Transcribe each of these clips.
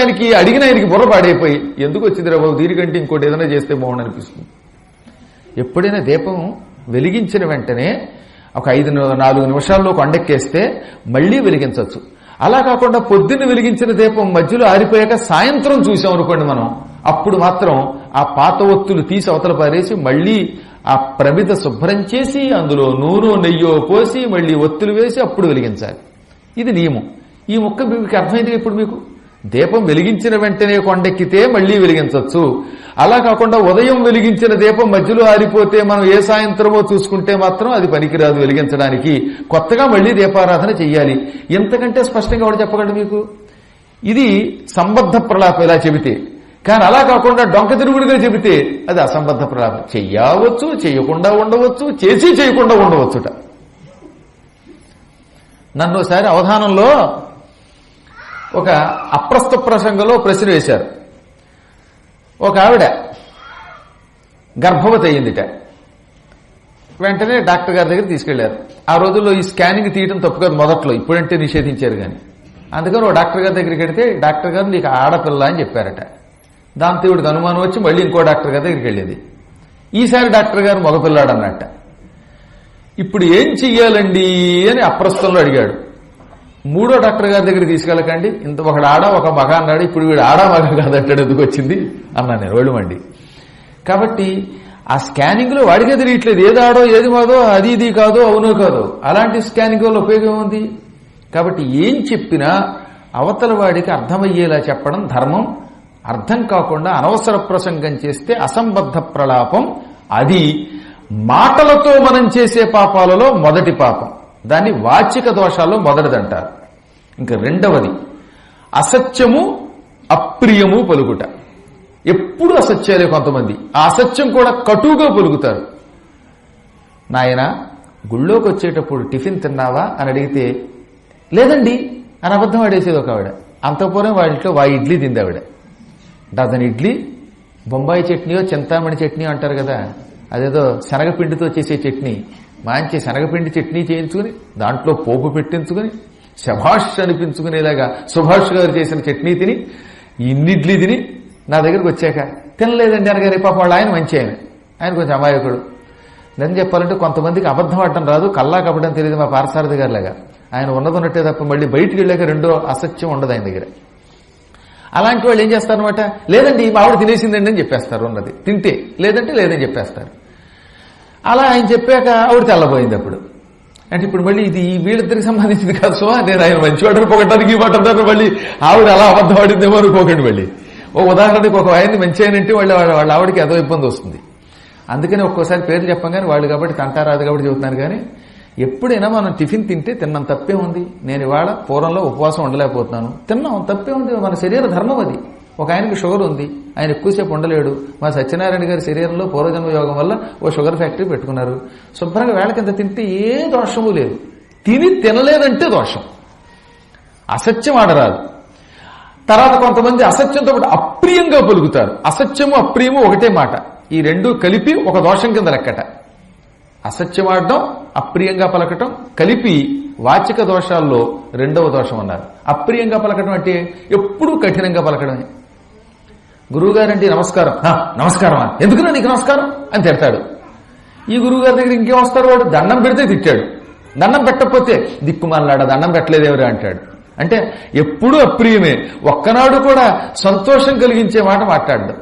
ఆయనకి అడిగిన ఆయనకి బుర్ర పాడైపోయి ఎందుకు వచ్చింది రా బాబు? దీనికంటే ఇంకోటి ఏదైనా చేస్తే బాగుండు అనిపిస్తుంది ఎప్పుడైనా దీపం వెలిగించిన వెంటనే ఒక ఐదు నాలుగు నిమిషాల్లో కొండెక్కేస్తే మళ్ళీ వెలిగించవచ్చు. అలా కాకుండా పొద్దున్న వెలిగించిన దీపం మధ్యలో ఆరిపోయాక సాయంత్రం చూసాం అనుకోండి మనం. అప్పుడు మాత్రం ఆ పాత ఒత్తులు తీసి అవతల పారేసి మళ్ళీ ఆ ప్రమిద శుభ్రం చేసి అందులో నూనె నెయ్యో పోసి మళ్ళీ ఒత్తులు వేసి అప్పుడు వెలిగించాలి. ఇది నియమం. ఈ మొక్క మీకు అర్థమైంది ఇప్పుడు మీకు? దీపం వెలిగించిన వెంటనే కొండెక్కితే మళ్ళీ వెలిగించవచ్చు అలా కాకుండా ఉదయం వెలిగించిన దీపం మధ్యలో ఆరిపోతే మనం ఏ సాయంత్రమో చూసుకుంటే మాత్రం అది పనికిరాదు వెలిగించడానికి. కొత్తగా మళ్ళీ దీపారాధన చెయ్యాలి. ఎంతకంటే స్పష్టంగా వాడు చెప్పగలడు మీకు? ఇది సంబద్ధ ప్రలాపం ఇలా చెబితే. కానీ అలా కాకుండా డొంక తిరుగుడుగా చెబితే అది అసంబద్ధ ప్రలాపం. చెయ్యవచ్చు చేయకుండా ఉండవచ్చు చేసి చేయకుండా ఉండవచ్చుట. నన్ను ఒకసారి అవధానంలో ఒక అప్రస్తు ప్రసంగంలో ప్రశ్న వేశారు. ఒక ఆవిడ గర్భవతి అయ్యిందిట. వెంటనే డాక్టర్ గారి దగ్గర తీసుకెళ్ళారు. ఆ రోజుల్లో ఈ స్కానింగ్ తీయడం తప్పు కాదు మొదట్లో ఇప్పుడంటే నిషేధించారు కానీ అందుకని ఓ డాక్టర్ గారి దగ్గరికి వెడితే డాక్టర్ గారు నీకు ఆడపిల్ల అని చెప్పారట. దాంతో ఇవిడికి అనుమానం వచ్చి మళ్ళీ ఇంకో డాక్టర్ గారి దగ్గరికి వెళ్ళేది. ఈసారి డాక్టర్ గారు మగపిల్లాడు అన్నట్ట ఇప్పుడు ఏం చెయ్యాలండి అని అప్రస్తుతంలో అడిగాడు. మూడో డాక్టర్ గారి దగ్గర తీసుకెళ్ళకండి. ఇంత ఒకడు ఆడ ఒక మగ అన్నాడు. ఇప్పుడు వీడు ఆడా మగ కాదంటాడు. ఎందుకు వచ్చింది? అన్నాను నేను. వెళ్ళమండి కాబట్టి ఆ స్కానింగ్లో వాడికే తెలియట్లేదు. ఏది ఆడో ఏది మాదో అది ఇది కాదో అవునో కాదో. అలాంటి స్కానింగ్ వల్ల ఉపయోగం ఉంది కాబట్టి ఏం చెప్పినా అవతల వాడికి అర్థమయ్యేలా చెప్పడం ధర్మం. అర్థం కాకుండా అనవసర ప్రసంగం చేస్తే అసంబద్ధ ప్రలాపం. అది మాటలతో మనం చేసే పాపాలలో మొదటి పాపం. దాన్ని వాచిక దోషాల్లో మొదటిదంటారు. ఇంకా రెండవది అసత్యము అప్రియము పలుకుట ఎప్పుడు అసత్యాలే కొంతమంది. ఆ అసత్యం కూడా కటువుగా పలుకుతారు నాయన గుళ్ళోకి వచ్చేటప్పుడు టిఫిన్ తిన్నావా అని అడిగితే లేదండి అని అబద్ధం ఆడేసేది ఒక ఆవిడ అంతపురం వాళ్ళ ఇంట్లో వా ఇడ్లీ తింది ఆవిడ డజన్ ఇడ్లీ బొంబాయి చట్నీయో చింతామణి చట్నీ అంటారు కదా అదేదో శనగపిండితో చేసే చట్నీ. మంచి శనగపిండి చట్నీ చేయించుకుని దాంట్లో పోపు పెట్టించుకుని శభాష్ అనిపించుకునేలాగా సుభాష్ గారు చేసిన చట్నీ తిని ఇన్ని ఇడ్లీ తిని నా దగ్గరకు వచ్చాక తినలేదండి అనగారు పాప వాళ్ళు ఆయన మంచి ఆయన. ఆయన కొంచెం అమాయకుడు. నేను చెప్పాలంటే కొంతమందికి అబద్ధం ఆడటం రాదు కల్లా కప్పడం తెలియదు మా పారసారథి గారు లాగా ఆయన ఉన్నదన్నట్టే తప్ప మళ్ళీ బయటికి వెళ్ళాక రెండో అసత్యం ఉండదు ఆయన దగ్గర. అలాంటి వాళ్ళు ఏం చేస్తారనమాట లేదండి మా ఆవిడ తినేసిందండి అని చెప్పేస్తారు ఉన్నది తింటే లేదంటే లేదని చెప్పేస్తారు. అలా ఆయన చెప్పాక ఆవిడ తెల్లబోయింది అప్పుడు. అంటే ఇప్పుడు మళ్ళీ ఇది ఈ వీళ్ళిద్దరికి సంబంధించింది కాదు సో నేను ఆయన మంచివాడని పొగటానికి ఈ మళ్ళీ ఆవిడ అలా అబద్ధం ఆడిందేమో అనుకోకండి మళ్ళీ. ఓ ఉదాహరణకి ఒక ఆయన్ని మంచి అయినంటే వాళ్ళ వాళ్ళ ఆవిడకి ఏదో ఇబ్బంది వస్తుంది. అందుకని ఒక్కోసారి పేర్లు కానీ వాళ్ళు కాబట్టి తంటారాదు కాబట్టి చెబుతున్నాను కానీ ఎప్పుడైనా మనం టిఫిన్ తింటే తిన్నాం తప్పే ఉంది. నేను ఇవాళ పూర్వంలో ఉపవాసం ఉండలేకపోతున్నాను. తిన్నాం తప్పే ఉంది. మన శరీర ధర్మం అది. ఒక ఆయనకి షుగర్ ఉంది ఆయన ఎక్కువసేపు ఉండలేడు. మా సత్యనారాయణ గారి శరీరంలో పూర్వజన్మ యోగం వల్ల ఓ షుగర్ ఫ్యాక్టరీ పెట్టుకున్నారు. శుభ్రంగా వేళ కింద తింటే ఏ దోషము లేదు. తిని తినలేదంటే దోషం. అసత్యం ఆడరాదు. తర్వాత కొంతమంది అసత్యంతో పాటు అప్రియంగా పలుకుతారు. అసత్యము అప్రియము ఒకటే మాట. ఈ రెండు కలిపి ఒక దోషం కింద లెక్కట. అసత్యం ఆడడం అప్రియంగా పలకటం కలిపి వాచిక దోషాల్లో రెండవ దోషం అన్నారు. అప్రియంగా పలకటం అంటే ఎప్పుడూ కఠినంగా పలకడమే. గురువుగారంటే నమస్కారం. నమస్కారం నమస్కారమా? ఎందుకున్నా నీకు నమస్కారం? అని తిడతాడు. ఈ గురువుగారి దగ్గర ఇంకేం వస్తారు వాడు? దండం పెడితే తిట్టాడు. దండం పెట్టకపోతే దిక్కుమాలాడ దండం పెట్టలేదేవరా అంటాడు. అంటే ఎప్పుడూ అప్రియమే. ఒక్కనాడు కూడా సంతోషం కలిగించే మాట మాట్లాడడం.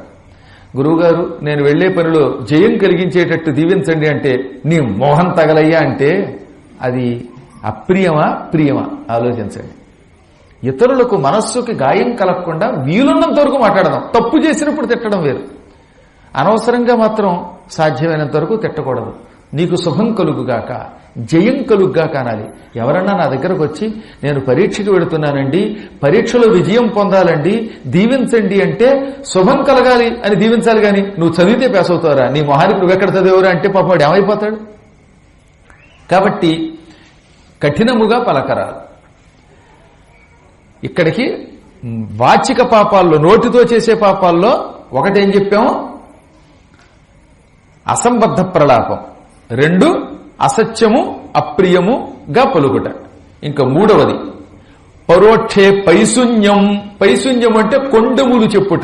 గురువుగారు నేను వెళ్ళే పనిలో జయం కలిగించేటట్టు దీవించండి అంటే నీ మోహన్ తగలయ్యా అంటే అది అప్రియమా? ప్రియమా? ఆలోచించండి. ఇతరులకు మనస్సుకి గాయం కలగకుండా వీలున్నంత వరకు మాట్లాడదాం. తప్పు చేసినప్పుడు తిట్టడం వేరు. అనవసరంగా మాత్రం సాధ్యమైనంత వరకు తిట్టకూడదు. నీకు శుభం కలుగుగాక జయం కలుగుగా కానాలి ఎవరన్నా నా దగ్గరకు వచ్చి నేను పరీక్షకు వెళుతున్నానండి పరీక్షలో విజయం పొందాలండి దీవించండి అంటే శుభం కలగాలి అని దీవించాలి కానీ నువ్వు చదివితే పాస్ అవుతావురా. నీ మొహానికి నువ్వెక్కడ చదివేవరా అంటే పాపం ఏమైపోతాడు? కాబట్టి కఠినముగా పలకరాలు. ఇక్కడికి వాచిక పాపాల్లో నోటితో చేసే పాపాల్లో ఒకటేం చెప్పాము? అసంబద్ధ ప్రలాపం. రెండు అసత్యము అప్రియముగా పలుకుట. ఇంకా మూడవది పరోక్షే పైశూన్యం. పైశూన్యం అంటే కొండములు చెప్పుట.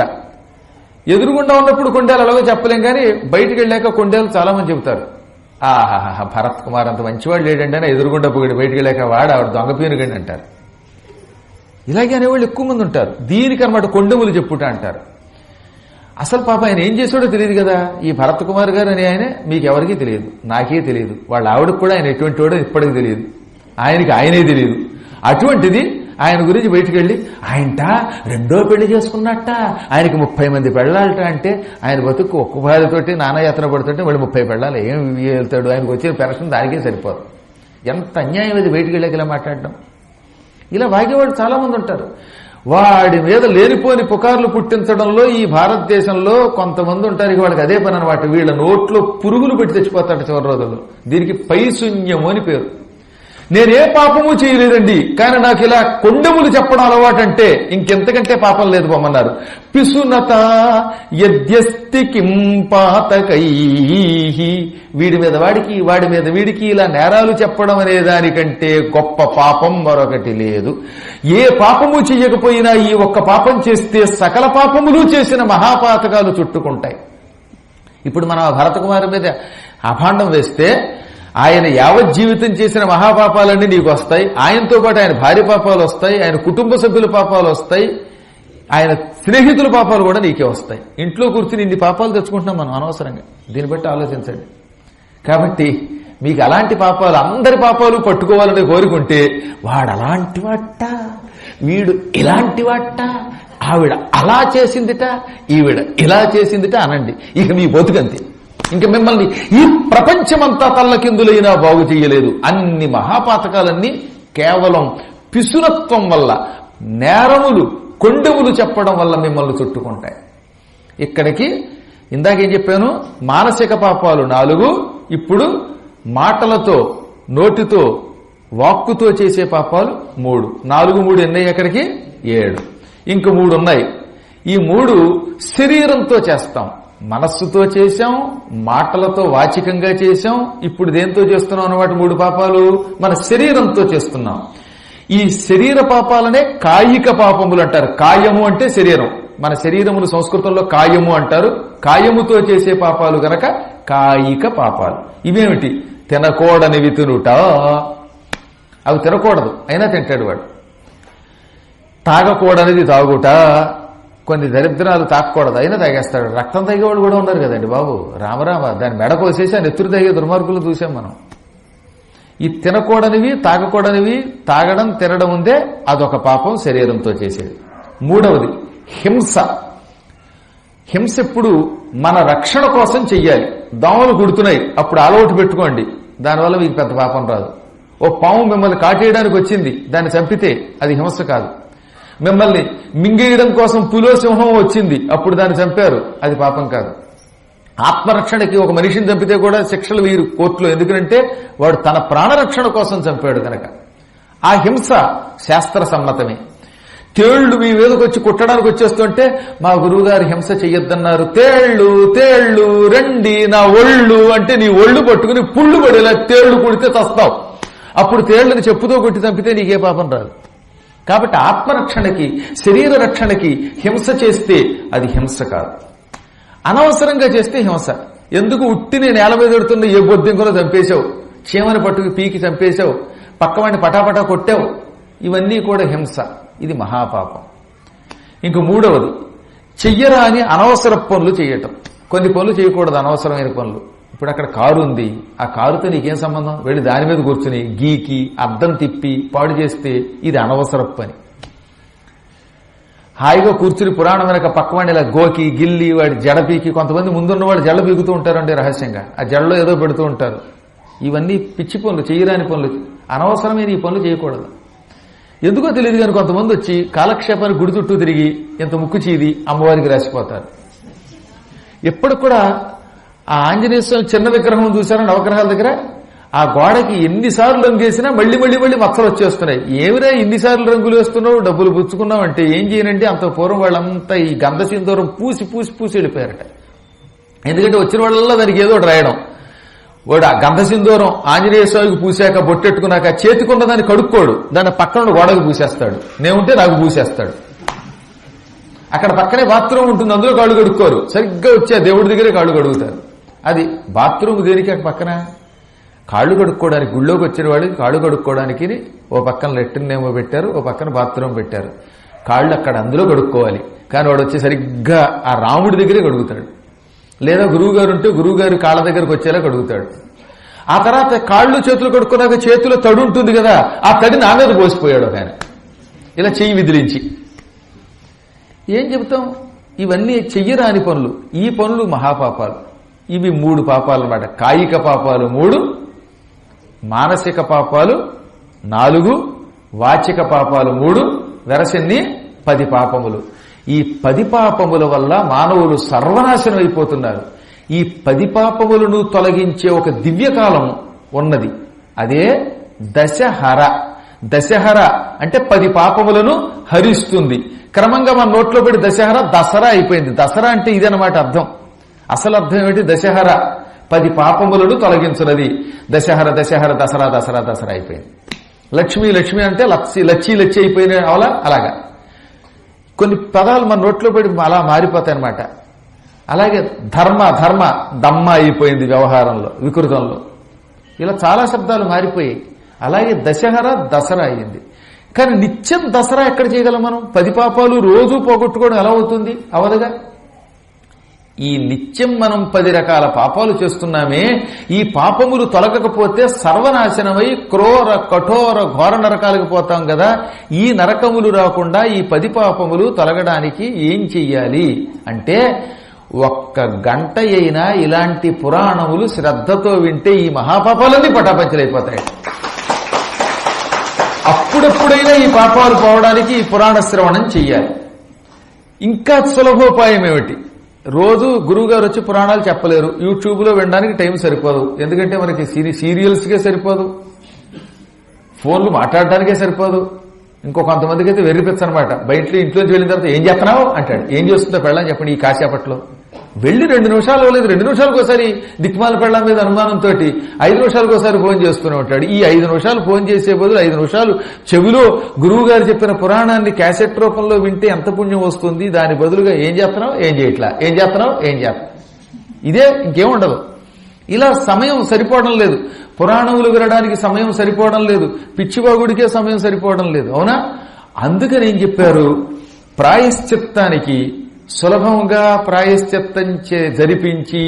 ఎదురుగుండా ఉన్నప్పుడు కొండేలు అలాగే చెప్పలేం కానీ బయటికి వెళ్ళాక కొండేలు చాలా మంది చెబుతారు. ఆహాహా భరత్ కుమార్ అంత మంచివాడు లేడండి అని ఎదురుగుండా పొగిడి బయటికి వెళ్ళాక వాడు ఆవిడ దొంగ పీనుగండి అంటారు. ఇలాగే అనేవాళ్ళు ఎక్కువ మంది ఉంటారు. దీనికి అనమాట కొండములు చెప్పుట అంటారు. అసలు పాప ఆయన ఏం చేశాడో తెలియదు కదా. ఈ భరత్ కుమార్ గారు అని ఆయన మీకు ఎవరికీ తెలియదు. నాకే తెలియదు. వాళ్ళ ఆవిడకు కూడా ఆయన ఎటువంటి వాడో ఇప్పటికి తెలియదు. ఆయనకి ఆయనే తెలియదు. అటువంటిది ఆయన గురించి బయటికి వెళ్ళి ఆయనట రెండో పెళ్ళి చేసుకున్నట్ట. ఆయనకి ముప్పై మంది పెళ్ళాలట అంటే ఆయన బతుకు ఒక్క భార్యతోటి నానాయాత్ర పడుతుంటే వాళ్ళు ముప్పై పెళ్ళాలి ఏం వెళ్తాడు? ఆయనకు వచ్చే పెన్షన్ దానికే సరిపోదు. ఎంత అన్యాయం అది బయటికి వెళ్ళాక ఇలా మాట్లాడడం. ఇలా వాగేవాళ్ళు చాలామంది ఉంటారు. వాడి మీద లేనిపోని పుకార్లు పుట్టించడంలో ఈ భారతదేశంలో కొంతమంది ఉంటారు. ఇక వాళ్ళకి అదే పని అనమాట వీళ్ళ నోట్లో పురుగులు పెట్టి తెచ్చిపోతాడు చివరి రోజుల్లో. దీనికి పైశూన్యము అని పేరు. నేనే పాపము చేయలేదండి. కానీ నాకు ఇలా కొండములు చెప్పడం అలవాటంటే ఇంకెంతకంటే పాపం లేదు పొమ్మన్నారు పిసునత యద్యస్తి కిం పాతకై వీడి మీద వాడికి వాడి మీద వీడికి ఇలా నేరాలు చెప్పడం అనే దానికంటే గొప్ప పాపం మరొకటి లేదు. ఏ పాపము చెయ్యకపోయినా ఈ ఒక్క పాపం చేస్తే సకల పాపములు చేసిన మహాపాతకాలు చుట్టుకుంటాయి. ఇప్పుడు మనం భరత భరతకుమారి మీద అభాండం వేస్తే ఆయన యావత్ జీవితం చేసిన మహాపాపాలన్నీ నీకు వస్తాయి. ఆయనతో పాటు ఆయన భార్య పాపాలు వస్తాయి ఆయన కుటుంబ సభ్యుల పాపాలు వస్తాయి ఆయన స్నేహితుల పాపాలు కూడా నీకే వస్తాయి. ఇంట్లో కూర్చుని ఇన్ని పాపాలు తెచ్చుకుంటున్నాం మనం అనవసరంగా. దీన్ని బట్టి ఆలోచించండి. కాబట్టి మీకు అలాంటి పాపాలు అందరి పాపాలు పట్టుకోవాలని కోరుకుంటే వాడు అలాంటి వాట వీడు ఇలాంటి వాట ఆవిడ అలా చేసిందిట ఈవిడ ఇలా చేసిందిట అనండి. ఇక మీ బతుకంతే. ఇంక మిమ్మల్ని ఈ ప్రపంచమంతా తల్లకిందులైనా బాగు చేయలేదు. అన్ని మహాపాతకాలన్నీ కేవలం పిసురత్వం వల్ల నేరములు కొండములు చెప్పడం వల్ల మిమ్మల్ని చుట్టుకుంటాయి. ఇక్కడికి ఇందాకేం చెప్పాను? మానసిక పాపాలు నాలుగు. ఇప్పుడు మాటలతో నోటితో వాక్కుతో చేసే పాపాలు మూడు. నాలుగు మూడు ఎన్నయ్యి ఎక్కడికి? ఏడు. ఇంక మూడు ఉన్నాయి ఈ మూడు శరీరంతో చేస్తాం. మనస్సుతో చేశాం మాటలతో వాచికంగా చేశాం ఇప్పుడు దేంతో చేస్తున్నాం అన్నమాట మూడు పాపాలు? మన శరీరంతో చేస్తున్నాం. ఈ శరీర పాపాలనే కాయిక పాపములు అంటారు. కాయము అంటే శరీరం. మన శరీరములు సంస్కృతంలో కాయము అంటారు. కాయముతో చేసే పాపాలు గనక కాయిక పాపాలు. ఇవేమిటి? తినకూడనివి తినుట అవి తినకూడదు. అయినా తింటాడు వాడు. తాగకూడనిది తాగుట. కొన్ని దరిద్రాలు తాకూడదు అయినా తాగేస్తాడు. రక్తం తాగేవాళ్ళు కూడా ఉన్నారు కదండి బాబు. రామరామ దాని మెడ కోసేసి ఆ నెత్తురు తాగే దుర్మార్గులు చూసాం మనం. ఈ తినకూడనివి తాగకూడనివి తాగడం తినడం ఉందే అదొక పాపం శరీరంతో చేసేది. మూడవది హింస. హింస ఎప్పుడు మన రక్షణ కోసం చెయ్యాలి. దోమలు కుడుతున్నాయి. అప్పుడు అలవాటు పెట్టుకోండి. దానివల్ల మీకు పెద్ద పాపం రాదు. ఓ పాము మిమ్మల్ని కాటేయడానికి వచ్చింది. దాన్ని చంపితే అది హింస కాదు. మిమ్మల్ని మింగేయడం కోసం పులో సింహం వచ్చింది. అప్పుడు దాన్ని చంపారు. అది పాపం కాదు. ఆత్మరక్షణకి ఒక మనిషిని చంపితే కూడా శిక్షలు వీరు కోర్టులో. ఎందుకంటే వాడు తన ప్రాణరక్షణ కోసం చంపాడు కనుక ఆ హింస శాస్త్ర సమ్మతమే. తేళ్ళు మీ మీదకి వచ్చి కుట్టడానికి వచ్చేస్తుంటే మా గురువుగారు హింస చెయ్యొద్దన్నారు. తేళ్ళు తేళ్ళు రండి నా ఒళ్ళు అంటే నీ ఒళ్ళు పట్టుకుని పుళ్ళు పడేలా తేళ్ళు కుడితే చస్తావు. అప్పుడు తేళ్ళను చెప్పుతో కొట్టి చంపితే నీకే పాపం రాదు. కాబట్టి ఆత్మరక్షణకి శరీర రక్షణకి హింస చేస్తే అది హింస కాదు. అనవసరంగా చేస్తే హింస. ఎందుకు ఉట్టిని నేల మీద పెడుతున్న ఏ బొద్దింకలో చంపేశావు? చీమని పట్టుకు పీకి చంపేశావు? పక్కవాడిని పటాపటా కొట్టావు? ఇవన్నీ కూడా హింస. ఇది మహాపాపం. ఇంక మూడవది చెయ్యరాని అనవసర పనులు చేయటం. కొన్ని పనులు చేయకూడదు అనవసరమైన పనులు. ఇప్పుడు అక్కడ కారు ఉంది. ఆ కారుతో నీకేం సంబంధం? వెళ్ళి దాని మీద కూర్చుని గీకి అద్దం తిప్పి పాడు చేస్తే ఇది అనవసర పని. హాయిగా కూర్చుని పురాణం వెనక పక్కవాడిని ఇలా గోకి గిల్లి వాడి జడపీకి కొంతమంది ముందున్న వాళ్ళు జడ పీకుతూ ఉంటారండి రహస్యంగా. ఆ జడలో ఏదో పెడుతూ ఉంటారు. ఇవన్నీ పిచ్చి పనులు చేయరాని పనులు. అనవసరమైన ఈ పనులు చేయకూడదు. ఎందుకో తెలియదు కానీ కొంతమంది వచ్చి కాలక్షేపాన్ని గుడి చుట్టూ తిరిగి ఇంత ముక్కు చీది అమ్మవారికి రాసిపోతారు. ఎప్పుడు కూడా ఆ ఆంజనేయ స్వామి చిన్న విగ్రహం చూశారండి నవగ్రహాల దగ్గర? ఆ గోడకి ఎన్నిసార్లు రంగు వేసినా మళ్ళీ మళ్ళీ మళ్ళీ మచ్చలు వచ్చేస్తున్నాయి. ఏమిరా ఎన్నిసార్లు రంగులు వేస్తున్నావు? డబ్బులు పుచ్చుకున్నావు అంటే ఏం చేయనంటే అంత పూర్వం వాళ్ళంతా ఈ గంధసిందూరం పూసి పూసి పూసి వెళ్ళిపోయారట. ఎందుకంటే వచ్చిన వాళ్ళల్లో దానికి ఏదో ఒకటి రాయడం. వాడు ఆ గంధ సింధూరం ఆంజనేయ స్వామికి పూసాక బొట్టెట్టుకున్నాక చేతికున్న దాన్ని కడుక్కోడు. దాన్ని పక్కన గోడకు పూసేస్తాడు. నేనుంటే నాకు పూసేస్తాడు. అక్కడ పక్కనే బాత్రూమ్ ఉంటుంది. అందులో కాళ్ళు కడుక్కోరు. సరిగ్గా వచ్చే దేవుడి దగ్గరే కాళ్ళు కడుగుతారు. అది బాత్రూమ్ దేనికి అక్కడ పక్కన? కాళ్ళు కడుక్కోవడానికి గుళ్ళోకి వచ్చిన వాడికి కాళ్ళు కడుక్కోవడానికి ఓ పక్కన లెట్రిన్ ఏమో పెట్టారు ఓ పక్కన బాత్రూమ్ పెట్టారు. కాళ్ళు అక్కడ అందులో కడుక్కోవాలి. కానీ వాడు వచ్చి సరిగ్గా ఆ రాముడి దగ్గరే కడుగుతాడు. లేదా గురువుగారు ఉంటే గురువుగారు కాళ్ళ దగ్గరకు వచ్చేలా కడుగుతాడు. ఆ తర్వాత కాళ్ళు చేతులు కడుక్కున్నాక చేతిలో తడి ఉంటుంది కదా ఆ తడి నా మీద పోసిపోయాడు ఆయన. ఇలా చెయ్యి విదిలించి. ఏం చెబుతాం? ఇవన్నీ చెయ్యరాని పనులు ఈ పనులు మహాపాపాలు. ఇవి మూడు పాపాలు అన్నమాట కాయిక పాపాలు మూడు మానసిక పాపాలు నాలుగు వాచిక పాపాలు మూడు వెరసెన్ని పది పాపములు. ఈ పది పాపముల వల్ల మానవులు సర్వనాశనం అయిపోతున్నారు. ఈ పది పాపములను తొలగించే ఒక దివ్యకాలం ఉన్నది. అదే దశహర. దశహర అంటే పది పాపములను హరిస్తుంది. క్రమంగా మన నోట్లో పెట్టి దశహర దసరా అయిపోయింది. దసరా అంటే ఇదనమాట అర్థం. అసలు అర్థం ఏమిటి? దశహర. పది పాపములను తొలగించున్నది. దశహర దశహర దసరా దసరా దసరా అయిపోయింది. లక్ష్మి లక్ష్మి అంటే లచ్చి లచ్చి లచ్చి అయిపోయిన అవలా అలాగా. కొన్ని పదాలు మన నోట్లో పడి అలా మారిపోతాయి అనమాట అలాగే ధర్మ ధర్మ దమ్మ అయిపోయింది వ్యవహారంలో వికృతంలో. ఇలా చాలా శబ్దాలు మారిపోయాయి. అలాగే దశహర దసరా అయ్యింది. కానీ నిత్యం దసరా ఎక్కడ చేయగలం మనం? పది పాపాలు రోజు పోగొట్టుకోవడం ఎలా అవుతుంది? అవదుగా. ఈ నిత్యం మనం పది రకాల పాపాలు చేస్తున్నామే ఈ పాపములు తొలగకపోతే సర్వనాశనమై క్రోర కఠోర ఘోర నరకాలకు పోతాం కదా. ఈ నరకములు రాకుండా ఈ పది పాపములు తొలగడానికి ఏం చెయ్యాలి? అంటే ఒక్క గంట అయినా ఇలాంటి పురాణములు శ్రద్ధతో వింటే ఈ మహాపాపాలన్నీ పటాపంచలైపోతాయి. అప్పుడప్పుడైనా ఈ పాపాలు పోవడానికి ఈ పురాణ శ్రవణం చెయ్యాలి. ఇంకా సులభోపాయం ఏమిటి రోజు గురువు గారు వచ్చి పురాణాలు చెప్పలేరు. యూట్యూబ్లో వినడానికి టైం సరిపోదు. ఎందుకంటే మనకి సీరి సీరియల్స్కే సరిపోదు. ఫోన్లు మాట్లాడడానికే సరిపోదు. ఇంకో కొంతమందికి అయితే వెర్రిపించనమాట బయట ఇంట్లోంచి వెళ్ళిన తర్వాత ఏం చేస్తున్నావు? అంటాడు. ఏం చేస్తుందో పెళ్ళని చెప్పండి ఈ కాసేపట్లో. వెళ్ళి రెండు నిమిషాలు లేదు రెండు నిమిషాలకు ఒకసారి దిక్మాల పెళ్ళ మీద అనుమానంతో ఐదు నిమిషాలకు ఒకసారి ఫోన్ చేస్తూనే ఉంటాడు. ఈ ఐదు నిమిషాలు ఫోన్ చేసే బదులు ఐదు నిమిషాలు చెవిలో గురువు గారు చెప్పిన పురాణాన్ని క్యాసెట్ రూపంలో వింటే ఎంత పుణ్యం వస్తుంది దాని బదులుగా ఏం చేస్తున్నావు? ఏం చేయట్లా? ఏం చేస్తున్నావు? ఏం చేస్తాం ఇదే ఇంకేముండదు ఇలా సమయం సరిపోవడం లేదు. పురాణములు వినడానికి సమయం సరిపోవడం లేదు. పిచ్చివాగుడికే సమయం సరిపోవడం లేదు. అవునా? అందుకని ఏం చెప్పారు? ప్రాయశ్చిత్తానికి సులభంగా ప్రాయశ్చిత్తం చే జరిపించి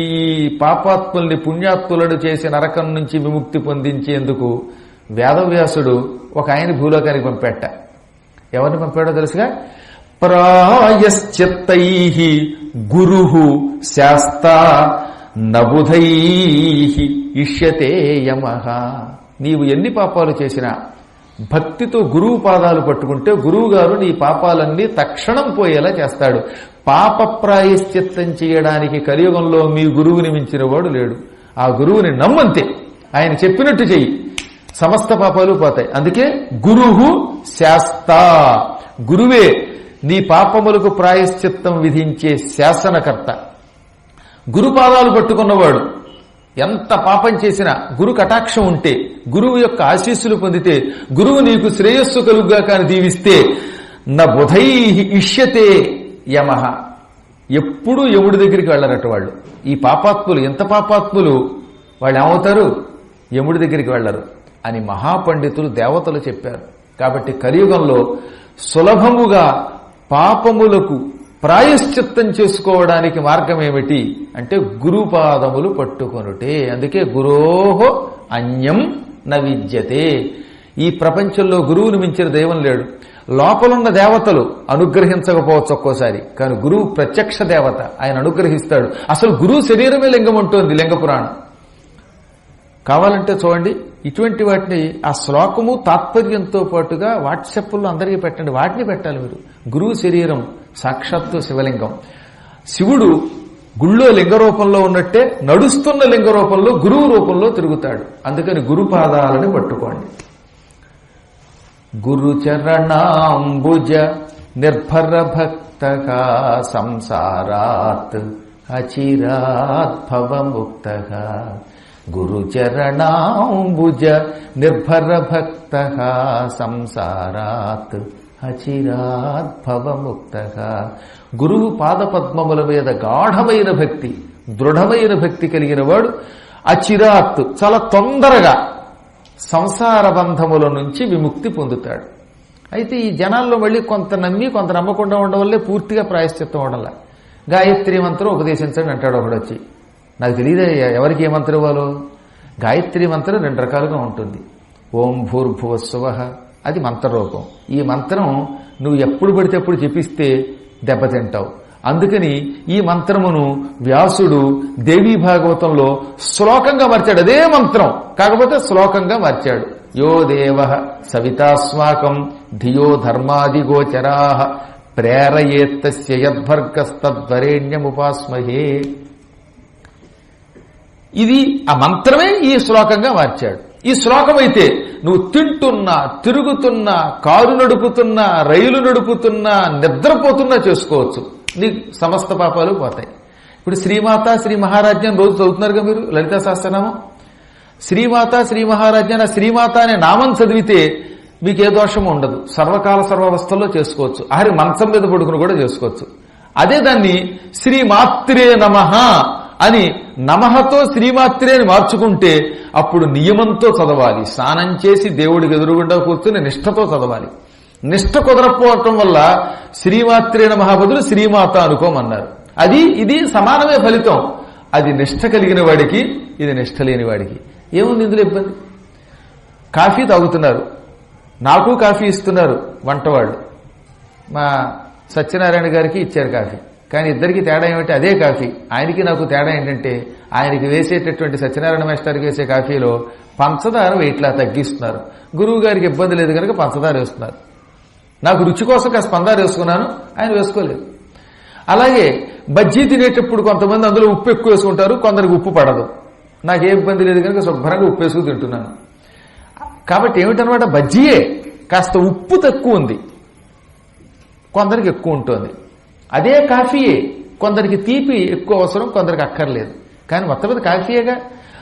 పాపాత్ముల్ని పుణ్యాత్ములను చేసి నరకం నుంచి విముక్తి పొందించేందుకు వేదవ్యాసుడు ఒక ఆయన భూలోకానికి పంపెట్ట ఎవరిని పంపాడో తెలుసుగా? ప్రాయశ్చిత్తై గురు శాస్త నబుధై ఇష్యతే యమ. నీవు ఎన్ని పాపాలు చేసినా భక్తితో గురువు పాదాలు పట్టుకుంటే గురువు గారు నీ పాపాలన్నీ తక్షణం పోయేలా చేస్తాడు. పాప ప్రాయశ్చిత్తం చేయడానికి కలియుగంలో మీ గురువుని మించిన వాడు లేడు. ఆ గురువుని నమ్మంతే. ఆయన చెప్పినట్టు చెయ్యి. సమస్త పాపాలు పోతాయి. అందుకే గురువు శాస్త. గురువే నీ పాపములకు ప్రాయశ్చిత్తం విధించే శాసనకర్త. గురుపాదాలు పట్టుకున్నవాడు. ఎంత పాపం చేసినా గురు కటాక్షం ఉంటే గురువు యొక్క ఆశీస్సులు పొందితే గురువు నీకు శ్రేయస్సు కలుగ్గా కాని దీవిస్తే న బుధై ఇష్యతే యమ. ఎప్పుడూ యముడి దగ్గరికి వెళ్ళరట వాళ్ళు. ఈ పాపాత్ములు ఎంత పాపాత్ములు? వాళ్ళు ఏమవుతారు యముడి దగ్గరికి వెళ్ళరు. అని మహాపండితులు దేవతలు చెప్పారు. కాబట్టి కలియుగంలో సులభముగా పాపములకు ప్రాయశ్చిత్తం చేసుకోవడానికి మార్గం ఏమిటి అంటే గురుపాదములు పట్టుకొనుటే. అందుకే గురోహో అన్యం న విద్యతే ఈ ప్రపంచంలో గురువుని మించిన దైవం లేడు. లోపలున్న దేవతలు అనుగ్రహించకపోవచ్చు ఒక్కోసారి కానీ గురువు ప్రత్యక్ష దేవత ఆయన అనుగ్రహిస్తాడు. అసలు గురువు శరీరమే లింగం ఉంటుంది లింగ పురాణం. కావాలంటే చూడండి ఇటువంటి వాటిని ఆ శ్లోకము తాత్పర్యంతో పాటుగా వాట్సాప్లో అందరికీ పెట్టండి. వాటిని పెట్టాలి మీరు. గురువు శరీరం సాక్షాత్తు శివలింగం. శివుడు గుళ్ళో లింగ రూపంలో ఉన్నట్టే నడుస్తున్న లింగ రూపంలో గురువు రూపంలో తిరుగుతాడు. అందుకని గురు పాదాలని పట్టుకోండి. గురు చరణాంబుజ నిర్భర భక్తగా సంసారాత్ అచిరాత్ గురు గురుచరణాంబుజ నిర్భర భక్త సంసారాత్ అచిరాద్భవముక్త. గురువు పాదపద్మముల మీద గాఢమైన భక్తి దృఢమైన భక్తి కలిగిన వాడు అచిరాత్ చాలా తొందరగా సంసార బంధముల నుంచి విముక్తి పొందుతాడు. అయితే ఈ జనాల్లో మళ్ళీ కొంత నమ్మి కొంత నమ్మకుండా ఉండడం వల్లే పూర్తిగా ప్రాయశ్చిత్తం ఉండాల గాయత్రి మంత్రం ఉపదేశించండి అంటాడు ఒకడు వచ్చి నాకు తెలియదే ఎవరికి ఏ మంత్రం ఇవ్వాలో? గాయత్రి మంత్రం రెండు రకాలుగా ఉంటుంది. ఓం భూర్భువస్సువ. అది మంత్రరూపం ఈ మంత్రం నువ్వు ఎప్పుడు పడితే అప్పుడు జపిస్తే దెబ్బతింటావు అందుకని ఈ మంత్రమును వ్యాసుడు దేవీ భాగవతంలో శ్లోకంగా మార్చాడు. అదే మంత్రం. కాకపోతే శ్లోకంగా మార్చాడు. యో దేవ సవితాస్మాకం ధియో ధర్మాదిగోచరా ప్రేరయేత్తస్య యద్భర్గస్తద్వరేణ్యముపాస్మహే. ఇది ఆ మంత్రమే ఈ శ్లోకంగా మార్చాడు. ఈ శ్లోకం అయితే నువ్వు తింటున్నా తిరుగుతున్నా కారు నడుపుతున్నా రైలు నడుపుతున్నా నిద్రపోతున్నా చేసుకోవచ్చు. నీకు సమస్త పాపాలు పోతాయి. ఇప్పుడు శ్రీమాత శ్రీ మహారాజ్యం రోజు చదువుతున్నారుగా మీరు? లలితా శాస్త్రనామం శ్రీమాత శ్రీ మహారాజ్యం శ్రీమాత అనే నామం చదివితే మీకు ఏ దోషము ఉండదు. సర్వకాల సర్వావస్థల్లో చేసుకోవచ్చు. ఆరి మంచం మీద పడుకుని కూడా చేసుకోవచ్చు. అదే దాన్ని శ్రీమాత్రే నమః అని నమహతో శ్రీమాత్రే అని మార్చుకుంటే అప్పుడు నియమంతో చదవాలి. స్నానం చేసి దేవుడికి ఎదురుగుండా కూర్చుని నిష్ఠతో చదవాలి. నిష్ఠ కుదరకపోవటం వల్ల శ్రీమాత్రే నమః బదులు శ్రీమాత అనుకోమన్నారు. అది ఇది సమానమే ఫలితం. అది నిష్ఠ కలిగిన వాడికి ఇది నిష్ఠ లేని వాడికి. ఏముంది ఇందులో ఇబ్బంది? కాఫీ తాగుతున్నారు. నాకు కాఫీ ఇస్తున్నారు వంటవాళ్ళు. మా సత్యనారాయణ గారికి ఇచ్చారు కాఫీ. కానీ ఇద్దరికి తేడా ఏమిటి? అదే కాఫీ. ఆయనకి నాకు తేడా ఏంటంటే ఆయనకి వేసేటటువంటి సత్యనారాయణ మాస్టర్కి వేసే కాఫీలో పంచదార వెయిట్లా తగ్గిస్తున్నారు. గురువు గారికి ఇబ్బంది లేదు కనుక పంచదార వేస్తున్నారు. నాకు రుచి కోసం కాస్త పందారు వేసుకున్నాను ఆయన వేసుకోలేదు. అలాగే బజ్జీ తినేటప్పుడు కొంతమంది అందులో ఉప్పు ఎక్కువ వేసుకుంటారు కొందరికి ఉప్పు పడదు. నాకు ఏ ఇబ్బంది లేదు కనుక శుభ్రంగా ఉప్పు వేసుకుని తింటున్నాను. కాబట్టి ఏమిటనమాట? బజ్జీయే కాస్త ఉప్పు తక్కువ ఉంది. కొందరికి ఎక్కువ ఉంటుంది. అదే కాఫీయే. కొందరికి తీపి ఎక్కువ అవసరం కొందరికి అక్కర్లేదు. కానీ మొత్తం మీద కాఫీయేగా?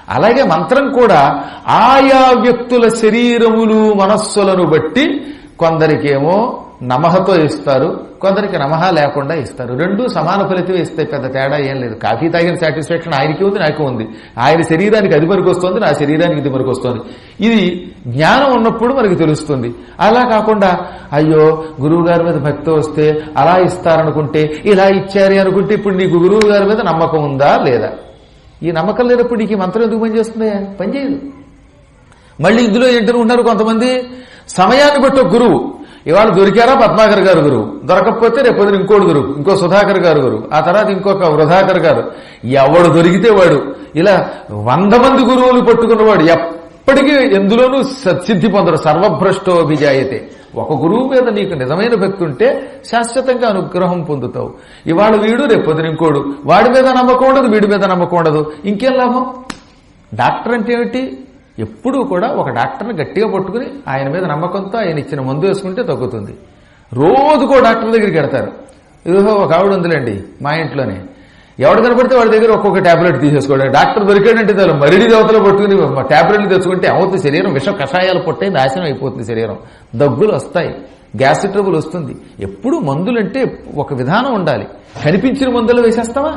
అలాగే మంత్రం కూడా ఆయా వ్యక్తుల శరీరములు మనస్సులను బట్టి కొందరికేమో నమహతో ఇస్తారు కొందరికి నమహ లేకుండా ఇస్తారు. రెండు సమాన ఫలితం ఇస్తే పెద్ద తేడా ఏం లేదు. కాఫీ తాగిన సాటిస్ఫాక్షన్ ఆయనకి ఉంది నాకు ఉంది. ఆయన శరీరానికి అది మనకు వస్తుంది నా శరీరానికి ఇది మనకు వస్తుంది ఇది జ్ఞానం ఉన్నప్పుడు మనకి తెలుస్తుంది. అలా కాకుండా అయ్యో గురువు గారి మీద భక్తి వస్తే అలా ఇస్తారనుకుంటే ఇలా ఇచ్చారే అనుకుంటే ఇప్పుడు నీకు గురువు గారి మీద నమ్మకం ఉందా లేదా? ఈ నమ్మకం లేనప్పుడు నీకు మంత్రం ఎందుకు పనిచేస్తుంది పనిచేయదు. మళ్ళీ ఇందులో ఏంటనుకుంటున్నారు కొంతమంది? సమయాన్ని బట్టి ఒక గురువు. ఇవాళ దొరికారా పద్మాకర్ గారు గురువు దొరకకపోతే రేపు పొద్దున ఇంకోటి గురువు ఇంకో సుధాకర్ గారు గురువు ఆ తర్వాత ఇంకొక వృధాకర్ గారు. ఎవడు దొరికితే వాడు. ఇలా వంద మంది గురువులు పట్టుకున్నవాడు ఎప్పటికీ ఎందులోనూ సత్సిద్ధి పొందడు సర్వభ్రష్టోభిజాయతే. ఒక గురువు మీద నీకు నిజమైన భక్తి ఉంటే శాశ్వతంగా అనుగ్రహం పొందుతావు. ఇవాళ వీడు రేపు పొద్దున ఇంకోడు. వాడి మీద నమ్మకం ఉండదు వీడి మీద నమ్మకం ఉండదు. ఇంకేం లాభం? డాక్టర్ అంటే ఏమిటి? ఎప్పుడూ కూడా ఒక డాక్టర్ని గట్టిగా పట్టుకుని ఆయన మీద నమ్మకంతో ఆయన ఇచ్చిన మందు వేసుకుంటే తగ్గుతుంది. రోజుకో డాక్టర్ దగ్గరికి వెడతారు ఇదిగో ఒక ఆవిడ ఉందిలేండి మా ఇంట్లోనే. ఎవడు కనపడితే వాడి దగ్గర ఒక్కొక్క టాబ్లెట్ తీసేసుకోవడం డాక్టర్ దొరికాడంటే చాలు మరిడి దేవతలు పట్టుకుని ట్యాబ్లెట్లు తెచ్చుకుంటే అవుతుంది శరీరం విష కషాయాలు పొట్టే నాశనం అయిపోతుంది శరీరం. దగ్గులు వస్తాయి గ్యాస్ ట్రబుల్ వస్తుంది. ఎప్పుడు మందులంటే ఒక విధానం ఉండాలి. కనిపించిన మందులు వేసేస్తావా?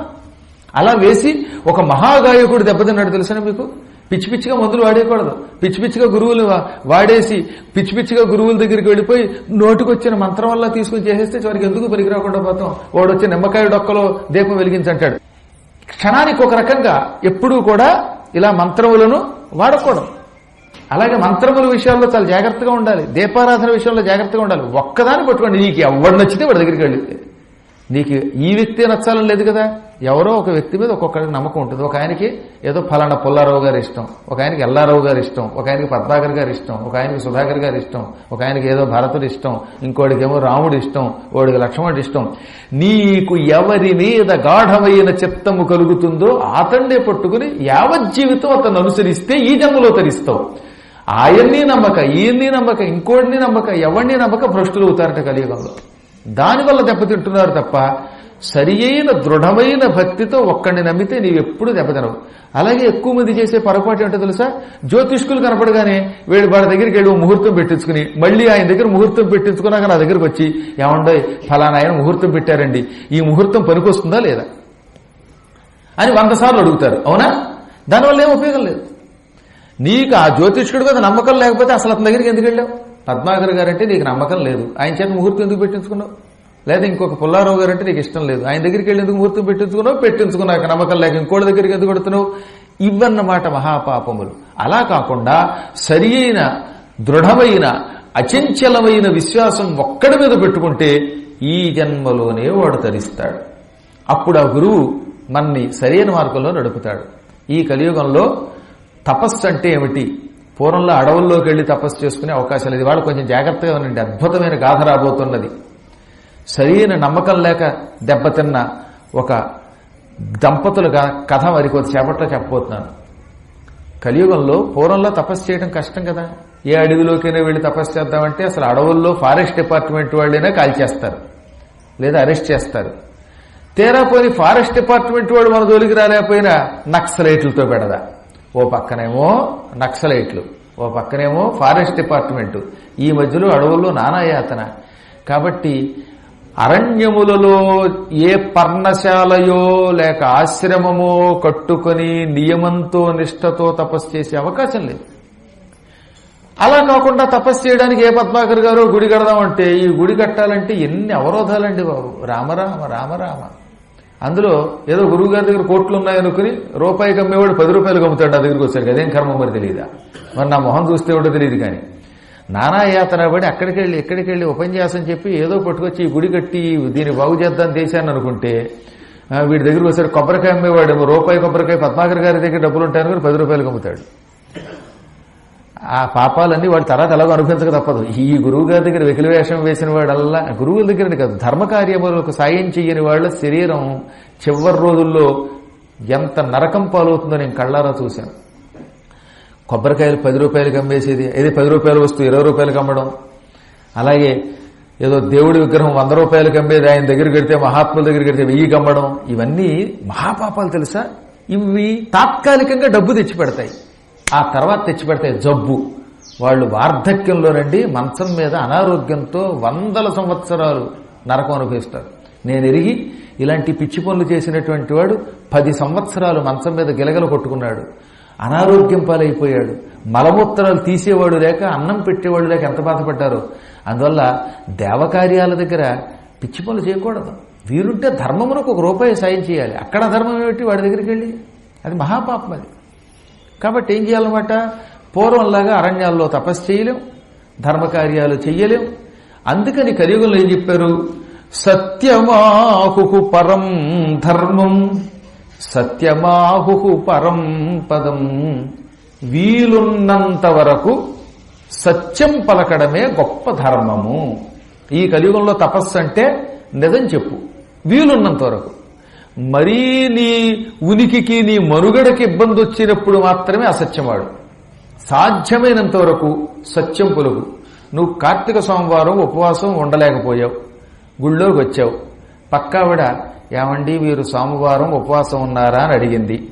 అలా వేసి ఒక మహాగాయకుడు దెబ్బతిన్నాడు తెలుసా మీకు పిచ్చి పిచ్చిగా మందులు వాడేయకూడదు. పిచ్చి పిచ్చిగా గురువులు వాడేసి పిచ్చి పిచ్చిగా గురువుల దగ్గరికి వెళ్ళిపోయి నోటికొచ్చిన మంత్రం వల్ల తీసుకుని చేసేస్తే చివరికి ఎందుకు పనికి రాకుండా పోతాం? వాడు వచ్చి నిమ్మకాయ డొక్కలో దీపం వెలిగించంటాడు. క్షణానికి ఒక రకంగా ఎప్పుడూ కూడా ఇలా మంత్రములను వాడకూడదు. అలాగే మంత్రముల విషయాల్లో చాలా జాగ్రత్తగా ఉండాలి. దీపారాధన విషయంలో జాగ్రత్తగా ఉండాలి. ఒక్కదాన్ని పట్టుకోండి. నీకు ఎవడు నచ్చితే వాడి దగ్గరికి వెళ్ళి. నీకు ఈ వ్యక్తి నచ్చాలని లేదు కదా? ఎవరో ఒక వ్యక్తి మీద ఒక్కొక్కరికి నమ్మకం ఉంటుంది. ఒక ఆయనకి ఏదో ఫలానా పుల్లారావు గారి ఇష్టం ఒక ఆయనకి ఎల్లారావు గారి ఇష్టం ఒక ఆయనకి పద్మాకర్ గారి ఇష్టం ఒక ఆయనకి సుధాకర్ గారు ఇష్టం ఒక ఆయనకి ఏదో భరతుడు ఇష్టం ఇంకోటికి ఏమో రాముడు ఇష్టం వాడికి లక్ష్మణుడు ఇష్టం. నీకు ఎవరి మీద గాఢమైన చిత్తము కలుగుతుందో అతన్నే పట్టుకుని యావజ్జీవితం అతను అనుసరిస్తే ఈ జన్మలో తరిస్తావు. ఆయన్ని నమ్మక ఈయన్ని నమ్మక ఇంకోటిని నమ్మక ఎవరిని నమ్మక భ్రష్టులు అవుతారట కలియుగంలో. దానివల్ల దెబ్బతింటున్నారు తప్ప సరి అయిన దృఢమైన భక్తితో ఒక్కడిని నమ్మితే నీవు ఎప్పుడు దెబ్బతినవు. అలాగే ఎక్కువ మంది చేసే పొరపాటు ఏంటో తెలుసా? జ్యోతిష్కులు కనపడగానే వీడు వాడి దగ్గరికి వెళ్ళి ముహూర్తం పెట్టించుకుని మళ్ళీ ఆయన దగ్గర ముహూర్తం పెట్టించుకున్నాక నా దగ్గరకు వచ్చి ఏమండో ఫలానా ఆయన ముహూర్తం పెట్టారండి ఈ ముహూర్తం పనికొస్తుందా లేదా? అని వంద సార్లు అడుగుతారు. అవునా? దానివల్ల ఏం ఉపయోగం లేదు. నీకు ఆ జ్యోతిష్కుడి మీద నమ్మకం లేకపోతే అసలు అతని దగ్గరికి ఎందుకు వెళ్ళావు? పద్మాకర్ గారంటే నీకు నమ్మకం లేదు. ఆయన చేత ముహూర్తం ఎందుకు పెట్టించుకున్నావు? లేదా ఇంకొక పుల్లారావు గారంటే నీకు ఇష్టం లేదు. ఆయన దగ్గరికి వెళ్ళి ఎందుకు ముహూర్తం పెట్టించుకున్నావు? పెట్టించుకున్నాక నమ్మకం లేక ఇంకోటి దగ్గరికి ఎందుకు కొడుతున్నావు? ఇవన్నమాట మహాపాపములు. అలా కాకుండా సరి అయిన దృఢమైన అచంచలమైన విశ్వాసం ఒక్కడి మీద పెట్టుకుంటే ఈ జన్మలోనే వాడు తరిస్తాడు. అప్పుడు ఆ గురువు మన్ని సరైన మార్గంలో నడుపుతాడు. ఈ కలియుగంలో తపస్సు అంటే ఏమిటి? పూర్వంలో అడవుల్లోకి వెళ్ళి తపస్సు చేసుకునే అవకాశం లేదు. వాళ్ళు కొంచెం జాగ్రత్తగా ఉండండి. అద్భుతమైన గాథ రాబోతున్నది. సరైన నమ్మకం లేక దెబ్బతిన్న ఒక దంపతుల కథ మరి కొద్దిసేపట్లో చెప్పబోతున్నాను. కలియుగంలో పూర్వంలో తపస్సు చేయడం కష్టం కదా. ఏ అడవిలోకైనా వెళ్ళి తపస్సు చేద్దామంటే అసలు అడవుల్లో ఫారెస్ట్ డిపార్ట్మెంట్ వాళ్ళైనా కాల్చేస్తారు లేదా అరెస్ట్ చేస్తారు. తీరా పోని ఫారెస్ట్ డిపార్ట్మెంట్ వాళ్ళు మన జోలికి రాలేకపోయినా నక్సలైట్లతో పెడదా? ఓ పక్కనేమో నక్సలైట్లు ఓ పక్కనేమో ఫారెస్ట్ డిపార్ట్మెంటు ఈ మధ్యలో అడవుల్లో నానాయాతన కాబట్టి అరణ్యములలో ఏ పర్ణశాలయో లేక ఆశ్రమమో కట్టుకొని నియమంతో నిష్ఠతో తపస్సు చేసే అవకాశం లేదు. అలా కాకుండా తపస్సు చేయడానికి ఏ పద్మాకర్ గారు గుడి కడదామంటే ఈ గుడి కట్టాలంటే ఎన్ని అవరోధాలండి బాబు. రామరామ రామరామ అందులో ఏదో గురువు గారి దగ్గర కోట్లు ఉన్నాయనుకుని రూపాయికి అమ్మేవాడు పది రూపాయలు అమ్ముతాడు నా దగ్గరికి వచ్చాడు అదేం కర్మ మరి తెలియదా? మరి నా మొహం చూస్తే కూడా తెలియదు కానీ. నానా యాతన పడి అక్కడికి వెళ్ళి ఎక్కడికి వెళ్ళి ఉపన్యాసం చెప్పి ఏదో పట్టుకొచ్చి గుడి కట్టి దీన్ని బాగు చేద్దాం దేశాన్ని అనుకుంటే వీడి దగ్గరికి వచ్చాడు కొబ్బరికాయ అమ్మేవాడు రూపాయి కొబ్బరికాయ పద్మాకర్ గారి దగ్గర డబ్బులు ఉంటాయని పది రూపాయలు అమ్ముతాడు ఆ పాపాలన్నీ వాడి తర్వాత ఎలాగో అనుభవించక తప్పదు. ఈ గురువు గారి దగ్గర వెకిలి వేషం వేసిన వాడల్లా గురువుల దగ్గర కాదు ధర్మకార్యములకు సాయం చెయ్యని వాళ్ళ శరీరం చివరి రోజుల్లో ఎంత నరకం పాలవుతుందో నేను కళ్ళారా చూశాను. కొబ్బరికాయలు పది రూపాయలకి అమ్మేసేది ఏది పది రూపాయలు వస్తువు ఇరవై రూపాయలకి అమ్మడం అలాగే ఏదో దేవుడి విగ్రహం వంద రూపాయలకి అమ్మేది ఆయన దగ్గర కడితే మహాత్ముల దగ్గర కడితే వెయ్యి అమ్మడం ఇవన్నీ మహాపాపాలు తెలుసా? ఇవి తాత్కాలికంగా డబ్బు తెచ్చి పెడతాయి ఆ తర్వాత తెచ్చిపెడతాయి జబ్బు. వాళ్ళు వార్ధక్యంలోనండి మంచం మీద అనారోగ్యంతో వందల సంవత్సరాలు నరకం అనుభవిస్తారు. నేను ఎరిగి ఇలాంటి పిచ్చి పనులు చేసినటువంటి వాడు పది సంవత్సరాలు మంచం మీద గిలగలు కొట్టుకున్నాడు. అనారోగ్యం పాలైపోయాడు. మలమూత్రాలు తీసేవాడు లేక అన్నం పెట్టేవాడు లేక ఎంత బాధపడ్డారో. అందువల్ల దేవకార్యాల దగ్గర పిచ్చి పనులు చేయకూడదు. వీరుంటే ధర్మమునకు ఒక రూపాయి సాయం చేయాలి. అక్కడ ధర్మం ఏమిటి? వాడి దగ్గరికి వెళ్ళి. అది మహాపాపం అది. కాబట్టి ఏం చేయాలన్నమాట? పూర్వంలాగా అరణ్యాల్లో తపస్సు చేయలేం ధర్మకార్యాలు చెయ్యలేం. అందుకని కలియుగంలో ఏం చెప్పారు? సత్యమాహు పరం ధర్మం సత్యమాహు పరం పదం. వీలున్నంత వరకు సత్యం పలకడమే గొప్ప ధర్మము. ఈ కలియుగంలో తపస్సు అంటే నిజం చెప్పు. వీలున్నంత వరకు. మరీ నీ ఉనికికి నీ మనుగడకి ఇబ్బంది వచ్చినప్పుడు మాత్రమే అసత్యమాడు సాధ్యమైనంత వరకు సత్యం పొలుగు. నువ్వు కార్తీక సోమవారం ఉపవాసం ఉండలేకపోయావు. గుళ్ళోకి వచ్చావు. పక్కావిడ ఏమండి మీరు సోమవారం ఉపవాసం ఉన్నారా? అని అడిగింది.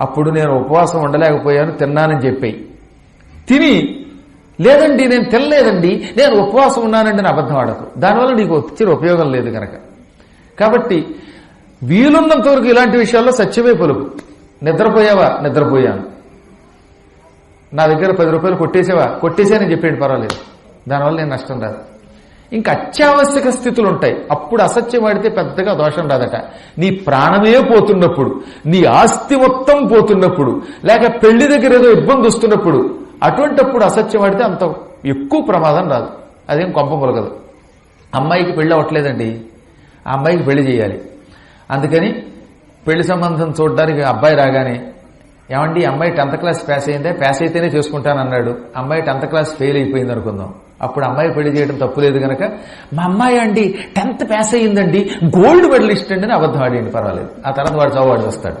అప్పుడు నేను ఉపవాసం ఉండలేకపోయాను తిన్నానని చెప్పాయి తిని? లేదండి నేను తినలేదండి. నేను ఉపవాసం ఉన్నానండి అని అబద్ధం ఆడకు. దానివల్ల నీకు వచ్చిన ఉపయోగం లేదు కనుక కాబట్టి వీలున్నంత వరకు ఇలాంటి విషయాల్లో సత్యమే పలుకు నిద్రపోయావా? నిద్రపోయాను. నా దగ్గర పది రూపాయలు కొట్టేసావా? కొట్టేసానని చెప్పేది పర్వాలేదు. దానివల్ల నేను నష్టం రాదు. ఇంకా అత్యావశ్యక స్థితులు ఉంటాయి. అప్పుడు అసత్యం ఆడితే పెద్దగా దోషం రాదట. నీ ప్రాణమే పోతున్నప్పుడు నీ ఆస్తి మొత్తం పోతున్నప్పుడు లేక పెళ్ళి దగ్గర ఏదో ఇబ్బంది వస్తున్నప్పుడు అటువంటప్పుడు అసత్యం ఆడితే అంత ఎక్కువ ప్రమాదం రాదు. అదేం కొంప మొలగదు. అమ్మాయికి పెళ్ళి అవ్వట్లేదండి. ఆ అమ్మాయికి పెళ్ళి చేయాలి. అందుకని పెళ్ళి సంబంధం చూడడానికి అబ్బాయి రాగానే ఏమండి అమ్మాయి టెన్త్ క్లాస్ పాస్ అయిందే పాస్ అయితేనే చేసుకుంటానన్నాడు అమ్మాయి టెన్త్ క్లాస్ ఫెయిల్ అయిపోయింది అనుకుందాం. అప్పుడు అమ్మాయి పెళ్ళి చేయడం తప్పులేదు కనుక మా అమ్మాయి అండి టెన్త్ పాస్ అయ్యిందండి గోల్డ్ మెడలిస్ట్ అండి అని అబద్ధం ఆడేయండి పర్వాలేదు. ఆ తర్వాత వాడు చదువాడు వస్తాడు.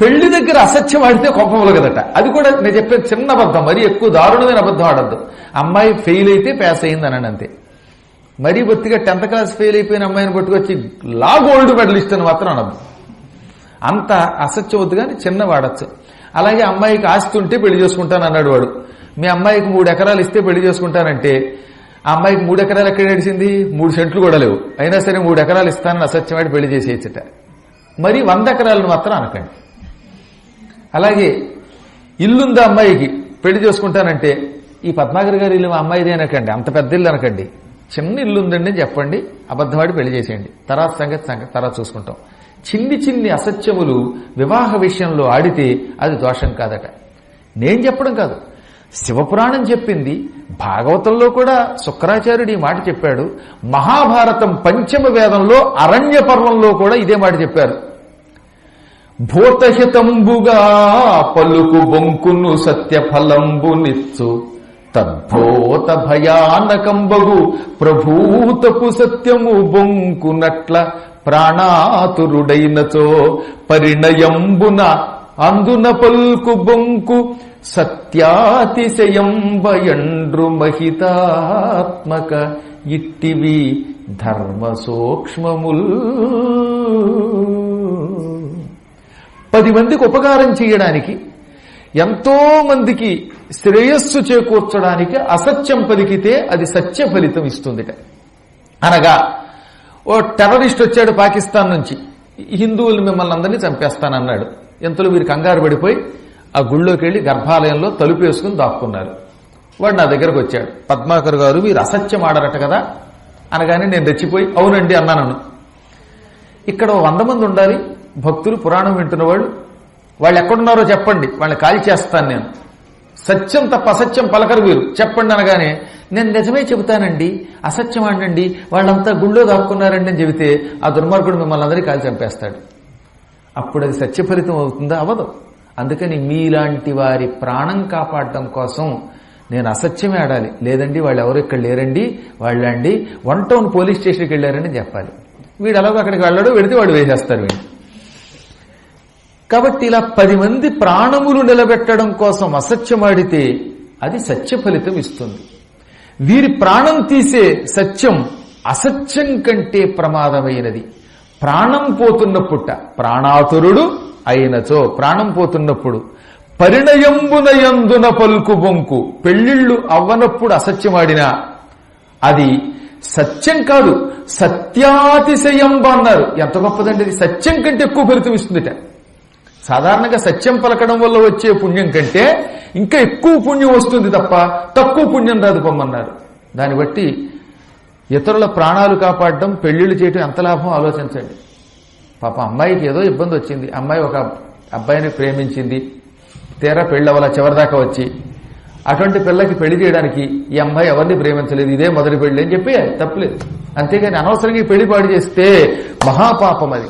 పెళ్ళి దగ్గర అసత్యం ఆడితే కోపములు కదట. అది కూడా నేను చెప్పేది చిన్న అబద్ధం. మరి ఎక్కువ దారుణమైన అబద్ధం ఆడద్దు. అమ్మాయి ఫెయిల్ అయితే పాస్ అయింది అనండి అంతే మరీ బొత్తిగా టెన్త్ క్లాస్ ఫెయిల్ అయిపోయిన అమ్మాయిని పట్టుకొచ్చి లా గోల్డ్ మెడలిస్ట్ అని మాత్రం అనద్దు అంత అసత్యవద్దు కానీ చిన్న వాడచ్చు అలాగే అమ్మాయికి ఆస్తి ఉంటే పెళ్ళి చేసుకుంటాను అన్నాడు వాడు. మీ అమ్మాయికి మూడు ఎకరాలు ఇస్తే పెళ్ళి చేసుకుంటానంటే ఆ అమ్మాయికి మూడు ఎకరాలు ఎక్కడ నడిచింది? మూడు సెంట్లు కూడా లేవు. అయినా సరే మూడు ఎకరాలు ఇస్తానని అసత్యవాడి పెళ్ళి చేసేయచ్చట. మరి వంద ఎకరాలను మాత్రం అనకండి. అలాగే ఇల్లుందా అమ్మాయికి? పెళ్ళి చేసుకుంటానంటే ఈ పద్మాగర్ గారి ఇల్లు మా అమ్మాయిది అనకండి. అంత పెద్ద ఇల్లు అనకండి. చిన్న ఇల్లు ఉందండి చెప్పండి అబద్ధవాడి పెళ్ళి చేసేయండి. తర్వాత సంగతి సంగతి తర్వాత చూసుకుంటాం. చిన్ని చిన్ని అసత్యములు వివాహ విషయంలో ఆడితే అది దోషం కాదట. నేను చెప్పడం కాదు. శివపురాణం చెప్పింది భాగవతంలో కూడా శుక్రాచార్యుడు ఈ మాట చెప్పాడు మహాభారతం పంచమ వేదంలో అరణ్య పర్వంలో కూడా ఇదే మాట చెప్పారు. భూతహితంబుగా పలుకు బొంకును సత్యఫలంబు నిచ్చు తద్భూత భయానకంబగు ప్రభూతపు సత్యము బొంకునట్ల ప్రాణాతురుడైనచో పరిణయంబున అందున పల్కు బొంకు సత్యాతిశయంబయండ్రు మహితాత్మక ఇట్టివి ధర్మ సూక్ష్మముల్ పది మందికి ఉపకారం చేయడానికి ఎంతో మందికి శ్రేయస్సు చేకూర్చడానికి అసత్యం పలికితే అది సత్య ఫలితం ఇస్తుందిట. అనగా ఓ టెర్రరిస్ట్ వచ్చాడు పాకిస్తాన్ నుంచి. హిందువులు మిమ్మల్ని అందరినీ చంపేస్తానన్నాడు. ఎంతలో వీరు కంగారు పడిపోయి ఆ గుళ్ళోకి వెళ్ళి గర్భాలయంలో తలుపు వేసుకుని దాక్కున్నారు. వాడు నా దగ్గరకు వచ్చాడు. పద్మాకర్ గారు మీరు అసత్యం ఆడరట కదా అనగానే నేను రెచ్చిపోయి అవునండి అన్నాను. ఇక్కడ వంద మంది ఉండాలి. భక్తులు పురాణం వింటున్న వాళ్ళు వాళ్ళు ఎక్కడున్నారో చెప్పండి. వాళ్ళని కాల్ చేస్తాను నేను. సత్యం తప్ప అసత్యం పలకరు వీరు. చెప్పండి అనగానే నేను నిజమే చెబుతానండి అసత్యం అండండి వాళ్ళంతా గుళ్ళో దాక్కున్నారండి అని చెబితే ఆ దుర్మార్గుడు మిమ్మల్ని అందరికీ కాల్ చంపేస్తాడు. అప్పుడు అది సత్య ఫలితం అవుతుందా? అవ్వదు. అందుకని మీలాంటి వారి ప్రాణం కాపాడడం కోసం నేను అసత్యమే ఆడాలి. లేదండి వాళ్ళు ఎవరు ఇక్కడ లేరండి వాళ్ళండి వన్ టౌన్ పోలీస్ స్టేషన్కి వెళ్ళారని చెప్పాలి. వీడు ఎలాగో అక్కడికి వెళ్ళాడు వెడితే వాడు వేసేస్తారు వీడు కాబట్టి ఇలా పది మంది ప్రాణములు నిలబెట్టడం కోసం అసత్యమాడితే అది సత్య ఫలితం ఇస్తుంది. వీరి ప్రాణం తీసే సత్యం అసత్యం కంటే ప్రమాదమైనది. ప్రాణం పోతున్న పుట్ట ప్రాణాతురుడు అయినచో ప్రాణం పోతున్నప్పుడు పరిణయంబునయందున పలుకు బొంకు పెళ్ళిళ్ళు అవ్వనప్పుడు అసత్యమాడినా అది సత్యం కాదు సత్యాతిశయంబ అన్నారు. ఎంత గొప్పదండి ఇది సత్యం కంటే ఎక్కువ ఫలితం ఇస్తుందిట. సాధారణంగా సత్యం పలకడం వల్ల వచ్చే పుణ్యం కంటే ఇంకా ఎక్కువ పుణ్యం వస్తుంది తప్ప తక్కువ పుణ్యం రాదు పొమ్మన్నారు. దాన్ని బట్టి ఇతరుల ప్రాణాలు కాపాడడం పెళ్ళిళ్ళు చేయటం ఎంత లాభం ఆలోచించండి. పాప అమ్మాయికి ఏదో ఇబ్బంది వచ్చింది. అమ్మాయి ఒక అబ్బాయిని ప్రేమించింది. తీరా పెళ్ళి అవ్వాల చివరిదాకా వచ్చి అటువంటి పిల్లకి పెళ్ళి చేయడానికి ఈ అమ్మాయి ఎవరిని ప్రేమించలేదు? ఇదే మొదటి పెళ్ళి అని చెప్పి తప్పలేదు. అంతేగాని అనవసరంగా పెళ్ళి పాడు చేస్తే మహాపాపం అది.